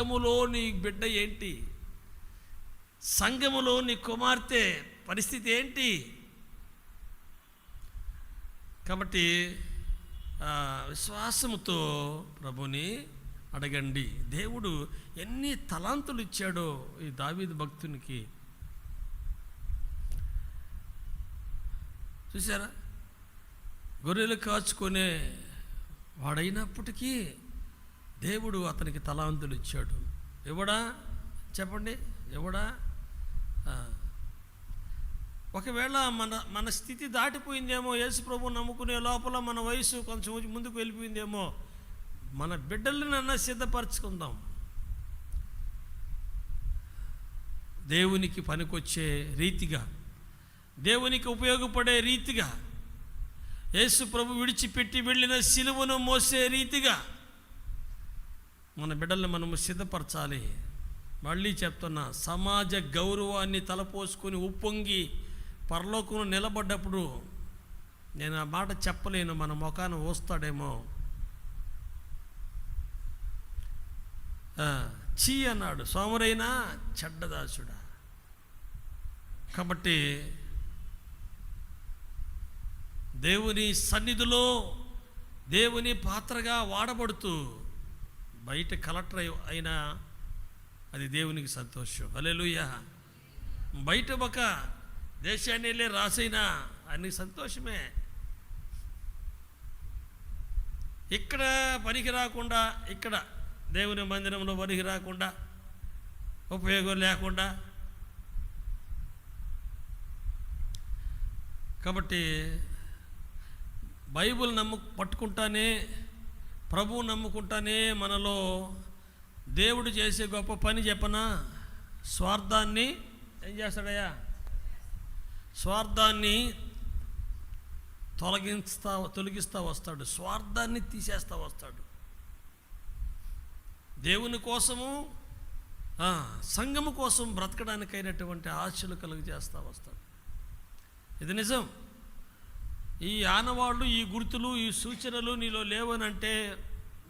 సంఘములో నీ బిడ్డ ఏంటి? సంఘములో నీ కుమార్తె పరిస్థితి ఏంటి? కాబట్టి విశ్వాసముతో ప్రభుని అడగండి. దేవుడు ఎన్ని తలాంతులు ఇచ్చాడో ఈ దావీదు భక్తునికి. చూసారా గొర్రెలు కాచుకునే వాడైనప్పటికీ దేవుడు అతనికి తలాంతులు ఇచ్చాడు. ఎవడా? చెప్పండి. ఎవడా? ఒకవేళ మన మన స్థితి దాటిపోయిందేమో యేసుప్రభు నమ్ముకునే లోపల మన వయసు కొంచెం ముందుకు వెళ్ళిపోయిందేమో మన బిడ్డలనన్నా సిద్ధపరచుకుందాం. దేవునికి పనికొచ్చే రీతిగా దేవునికి ఉపయోగపడే రీతిగా యేసు ప్రభు విడిచిపెట్టి వెళ్ళిన సిలువను మోసే రీతిగా మన బిడ్డల్ని మనము సిద్ధపరచాలి. మళ్ళీ చెప్తున్నా సమాజ గౌరవాన్ని తలపోసుకొని ఉప్పొంగి పరలోకం నిలబడ్డప్పుడు నేను ఆ మాట చెప్పలేను మన ముఖాన ఓస్తాడేమో చీ అన్నాడు. సోమరైనా చెడ్డదాసుడా. కాబట్టి దేవుని సన్నిధిలో దేవుని పాత్రగా వాడబడుతూ బయట కలెక్టర్ అయి- అయినా అది దేవునికి సంతోషం. అలెలుయ బయట ఒక దేశాన్ని వెళ్ళి రాసైనా అన్ని సంతోషమే. ఇక్కడ పనికి రాకుండా ఇక్కడ దేవుని మందిరంలో పనికి రాకుండా ఉపయోగం లేకుండా. కాబట్టి బైబుల్ నమ్ము పట్టుకుంటానే ప్రభువు నమ్ముకుంటానే మనలో దేవుడు చేసే గొప్ప పని చెప్పనా? స్వార్థాన్ని ఏం చేస్తాడయ్యా? స్వార్థాన్ని తొలగిస్తా తొలగిస్తూ వస్తాడు. స్వార్థాన్ని తీసేస్తా వస్తాడు. దేవుని కోసము సంఘము కోసం బ్రతకడానికైనటువంటి ఆశలు కలుగు చేస్తూ వస్తాడు. ఇది నిజం. ఈ ఆనవాళ్ళు ఈ గుర్తులు ఈ సూచనలు నీలో లేవనంటే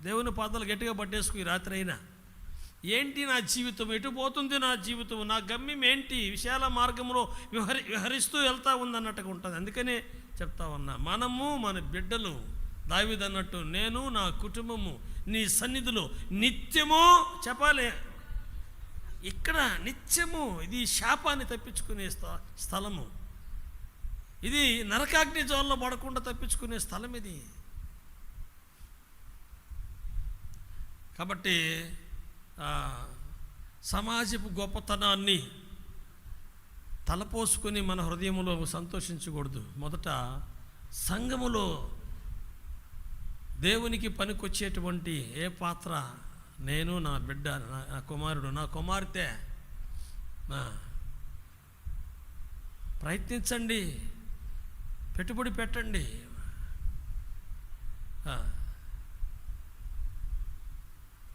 దేవుని పాదాలు గట్టిగా పట్టేసుకు ఈ రాత్రి అయినా ఏంటి నా జీవితం? ఎటు పోతుంది నా జీవితం? నా గమ్యం ఏంటి? విశాల మార్గంలో విహరి విహరిస్తూ వెళ్తా ఉందన్నట్టుగా ఉంటుంది. అందుకనే చెప్తా ఉన్నా మనము మన బిడ్డలు దావిదన్నట్టు నేను నా కుటుంబము నీ సన్నిధిలో నిత్యము చెప్పాలి. ఇక్కడ నిత్యము ఇది శాపాన్ని తప్పించుకునే స్థ- స్థలము. ఇది నరకాగ్ని జోల్లో పడకుండా తప్పించుకునే స్థలం ఇది. కాబట్టి సమాజపు గొప్పతనాన్ని తలపోసుకొని మన హృదయంలో సంతోషించకూడదు. మొదట సంఘములో దేవునికి పనికొచ్చేటువంటి ఏ పాత్ర? నేను నా బిడ్డ నా నా కుమారుడు నా కుమార్తె. ప్రయత్నించండి. పెట్టుబడి పెట్టండి.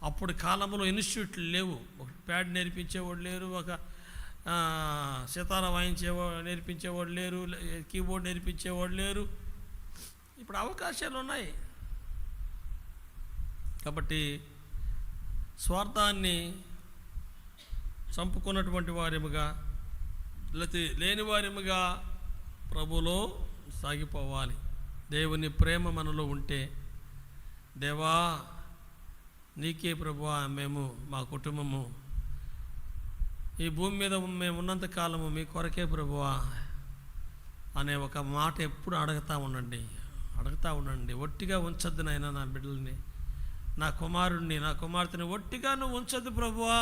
అప్పుడు కాలంలో ఇన్స్టిట్యూట్లు లేవు. ఒక ప్యాడ్ నేర్పించేవాడు లేరు ఒక ఆ, సితార వాయించేవా నేర్పించేవాడు లేరు లే- కీబోర్డ్ నేర్పించేవాడు లేరు. ఇప్పుడు అవకాశాలు ఉన్నాయి. కాబట్టి స్వార్థాన్ని చంపుకున్నటువంటి వారిముగా లేకపోతే లేని వారిముగా ప్రభులో సాగిపోవాలి. దేవుని ప్రేమ మనలో ఉంటే దేవా నీకే ప్రభు మేము మా కుటుంబము ఈ భూమి మీద మేము ఉన్నంత కాలము మీ కొరకే ప్రభువా అనే ఒక మాట ఎప్పుడు అడుగుతూ ఉండండి. అడుగుతూ ఉండండి. ఒట్టిగా ఉంచద్దు నాయన నా బిడ్డల్ని నా కుమారుణ్ణి నా కుమార్తెని ఒట్టిగా నువ్వు ఉంచద్దు ప్రభువా.